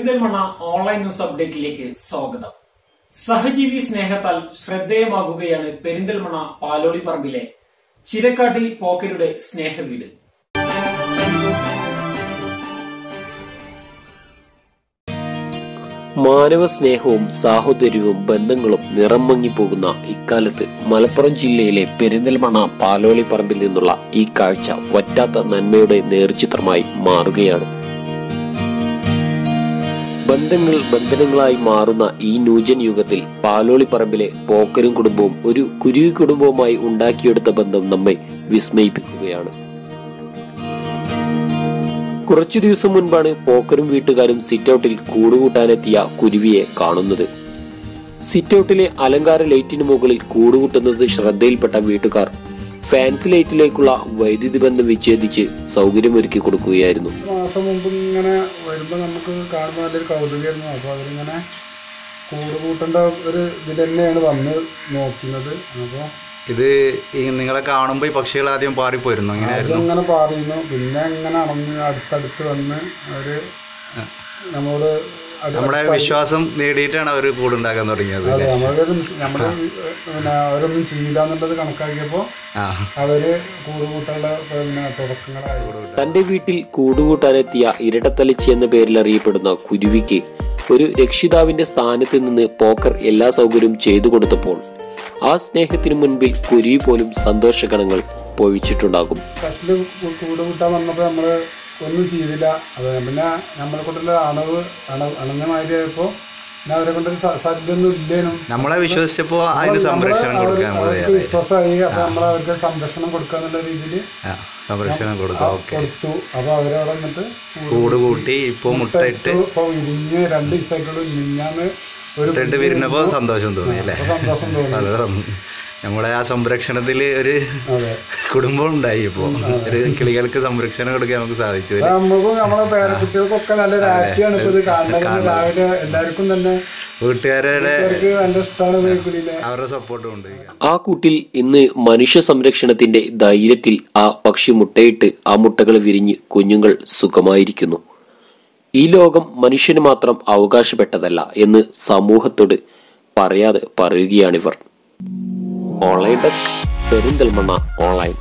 Perinthalmanna online news അപ്ഡേറ്റിലേക്ക് സ്വാഗതം. സഹജീവി സ്നേഹത്താൽ ശ്രദ്ധേയമാകുകയാണ് പെരിന്തൽമണ്ണ പാലോളി പറമ്പിലെ ചിരക്കാട്ടിൽ പോക്കരുടെ സ്നേഹവീട്. മാനവ സ്നേഹവും സാഹോദര്യവും ബന്ധങ്ങളും നിറം മങ്ങിപ്പോകുന്ന ഇക്കാലത്ത് മലപ്പുറം ജില്ലയിലെ പെരിന്തൽമണ്ണ പാലോളിപ്പറമ്പിൽ നിന്നുള്ള ഈ കാഴ്ച വറ്റാത്ത നന്മയുടെ നേർചിത്രമായി മാറുകയാണ്. ബന്ധങ്ങൾ ബന്ധനങ്ങളായി മാറുന്ന ഈ ന്യൂജൻ യുഗത്തിൽ പാലോളിപ്പറമ്പിലെ പോക്കരും കുടുംബവും ഒരു കുരുവി കുടുംബവുമായി ഉണ്ടാക്കിയെടുത്ത ബന്ധം നമ്മെ വിസ്മയിപ്പിക്കുകയാണ്. കുറച്ചു ദിവസം മുൻപാണ് പോക്കറും വീട്ടുകാരും സിറ്റൌട്ടിൽ കൂടുകൂട്ടാനെത്തിയ കുരുവിയെ കാണുന്നത്. സിറ്റൌട്ടിലെ അലങ്കാര ലൈറ്റിന് മുകളിൽ കൂടുകൂട്ടുന്നത് ശ്രദ്ധയിൽപ്പെട്ട വീട്ടുകാർ ഫാൻസി ലൈറ്റിലേക്കുള്ള വൈദ്യുതി ബന്ധം വിച്ഛേദിച്ച് സൗകര്യമൊരുക്കി കൊടുക്കുകയായിരുന്നു. മാസം മുമ്പ് ഇങ്ങനെ വരുമ്പോൾ നമുക്ക് കാണുമ്പോൾ നല്ലൊരു കൗതുകമായിരുന്നു. അപ്പോൾ അവരിങ്ങനെ കൂട് കൂട്ടേണ്ട ഒരു ഇതിൽ തന്നെയാണ് വന്ന് നോക്കുന്നത്. അപ്പോൾ ഇത് ഈ നിങ്ങളെ കാണുമ്പോൾ ഈ പക്ഷികൾ ആദ്യം പാറിപ്പോയിരുന്നു. ഇങ്ങനെ ഇങ്ങനെ പാറിയിരുന്നു? പിന്നെ ഇങ്ങനെ അടുത്തടുത്ത് വന്ന് അവർ നമ്മളോട് നമ്മുടെ വിശ്വാസം നേടിയിട്ടാണ് അവർ കൂടുണ്ടാക്കാൻ തുടങ്ങിയത് അതെ? നമ്മളൊരു പിന്നെ അവരൊന്നും ചെയ്യില്ല എന്നുള്ളത് കണക്കാക്കിയപ്പോൾ അവർ കൂട് കൂട്ടാനുള്ള പിന്നെ തുടക്കങ്ങളായി. തന്റെ വീട്ടിൽ കൂടുകൂട്ടാനെത്തിയ ഇരട്ടത്തലിച്ചി എന്ന പേരിൽ അറിയപ്പെടുന്ന കുരുവിക്ക് ഒരു രക്ഷിതാവിന്റെ സ്ഥാനത്ത് നിന്ന് പോക്കർ എല്ലാ സൗകര്യവും ചെയ്തു കൊടുത്തപ്പോൾ ആ സ്നേഹത്തിനു മുൻപിൽ കുരുവി പോലും സന്തോഷഗണങ്ങൾ പൊഴിച്ചിട്ടുണ്ടാകും. ഫസ്റ്റിൽ കൂടുകൂട്ടാൻ വന്നപ്പോ വന്നപ്പോൾ നമ്മൾ ഒന്നും ചെയ്തില്ല. അത് പിന്നെ നമ്മളെ കൊണ്ടുള്ള അണവ് അണ അണഞ്ഞ മാതിരി ആയപ്പോ പിന്നെ അവരെ കൊണ്ടൊരു സാധ്യതയൊന്നും ഇല്ലേനും. നമ്മളെ വിശ്വസിച്ചപ്പോ അതിന് സംരക്ഷണം കൊടുക്കാൻ വിശ്വാസമായി. അപ്പൊ നമ്മൾ അവർക്ക് സംരക്ഷണം കൊടുക്കാന്നുള്ള രീതിയിൽ സംരക്ഷണം കൊടുത്തു. അപ്പൊ അവരവിടെ വന്നിട്ട് കൂട് കൂട്ടി ഇപ്പൊ മുട്ടയിട്ട് ഇപ്പൊ ഇരിഞ്ഞ് രണ്ട് ദിവസമായിട്ടുള്ള മിഞ്ഞാന്ന് ഒരു മുട്ടയിട്ട് വിരുന്നപ്പോ സന്തോഷം തോന്നി അല്ലേ? സന്തോഷം തോന്നി. നമ്മുടെ ആ സംരക്ഷണത്തിൽ ഒരു കുടുംബം ഉണ്ടായി ഇപ്പോ. ഒരു കിളികൾക്ക് സംരക്ഷണം കൊടുക്കാൻ നമുക്ക് സാധിച്ചു നമുക്കും നമ്മളെ പേരക്കുട്ടികൾക്കൊക്കെ നല്ലൊരു ഹാപ്പിയാണ് ഇപ്പൊ ഇത് കാണുന്നത്. രാവിലെ എല്ലാവർക്കും തന്നെ വീട്ടുകാരുടെ അവരുടെ സപ്പോർട്ടും ഉണ്ട്. ആ കൂട്ടിൽ ഇന്ന് മനുഷ്യ സംരക്ഷണത്തിന്റെ ധൈര്യത്തിൽ ആ പക്ഷി മുട്ടയിട്ട് ആ മുട്ടകൾ വിരിഞ്ഞ് കുഞ്ഞുങ്ങൾ സുഖമായിരിക്കുന്നു. ഈ ലോകം മനുഷ്യന് മാത്രം അവകാശപ്പെട്ടതല്ല എന്ന് സമൂഹത്തോട് പറയാതെ പറയുകയാണിവർ ഓൺലൈൻ ഡെസ്ക് പെരിന്തൽമണ്ണ ഓൺലൈൻ.